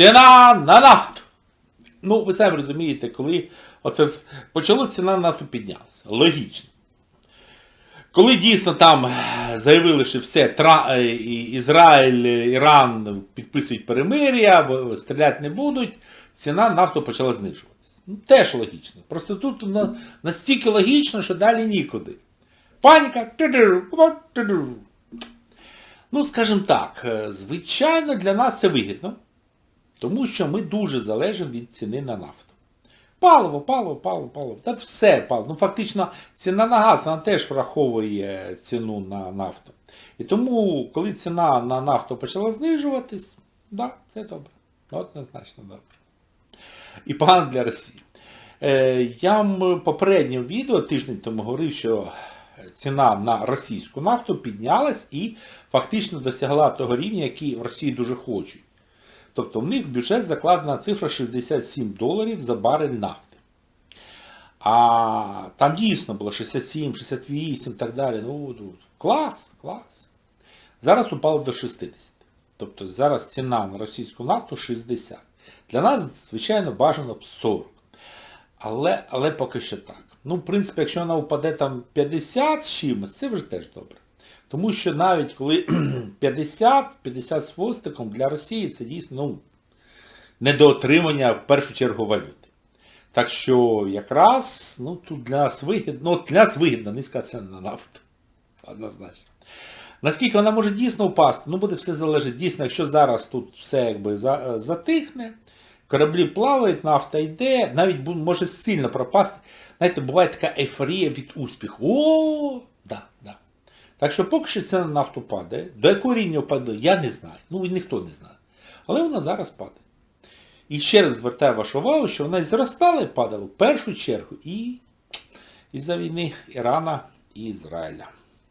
Ціна на нафту. Ну, ви самі розумієте, коли оце вс- почалося, ціна на нафту піднялася. Логічно. Коли дійсно там е, заявили, що все, Тра... е, Ізраїль, е, Іран підписують перемир'я, стріляти не будуть, ціна нафту почала знижуватися. Ну, теж логічно. Просто тут на- настільки логічно, що далі нікуди. Паніка. Ну, скажімо так, звичайно, для нас це вигідно. Тому що ми дуже залежимо від ціни на нафту. Паливо, паливо, паливо, паливо. Та все паливо. Ну фактично ціна на газ вона теж враховує ціну на нафту. І тому, коли ціна на нафту почала знижуватись, да, це добре. Однозначно добре. І погано для Росії. Е, я вам в попередньому відео тиждень тому говорив, що ціна на російську нафту піднялась і фактично досягла того рівня, який в Росії дуже хочуть. Тобто в них в бюджет закладена цифра 67 доларів за барель нафти. А там дійсно було 67, 68 і так далі. Ну, клас, клас. Зараз упало до 60. Тобто зараз ціна на російську нафту 60. Для нас, звичайно, бажано б 40. Але, але поки що так. Ну, в принципі, якщо вона впаде там 50 з чимось, це вже теж добре. Тому що навіть коли 50, 50 з хвостиком для Росії це дійсно ну, недоотримання в першу чергу валюти. Так що якраз ну, тут для нас вигідно, ну, для нас вигідна низька ціна на нафту. Однозначно. Наскільки вона може дійсно впасти, ну буде все залежати. Дійсно, якщо зараз тут все якби е, затихне, кораблі плавають, нафта йде, навіть може сильно пропасти. Знаєте, буває така ейфорія від успіху. О. Так що поки що ціна на нафту падає. До якого рівня впаде, я не знаю. Ну і ніхто не знає. Але вона зараз падає. І ще раз звертаю вашу увагу, що вона і зростала і падала в першу чергу і із-за війни Ірана і Ізраїля.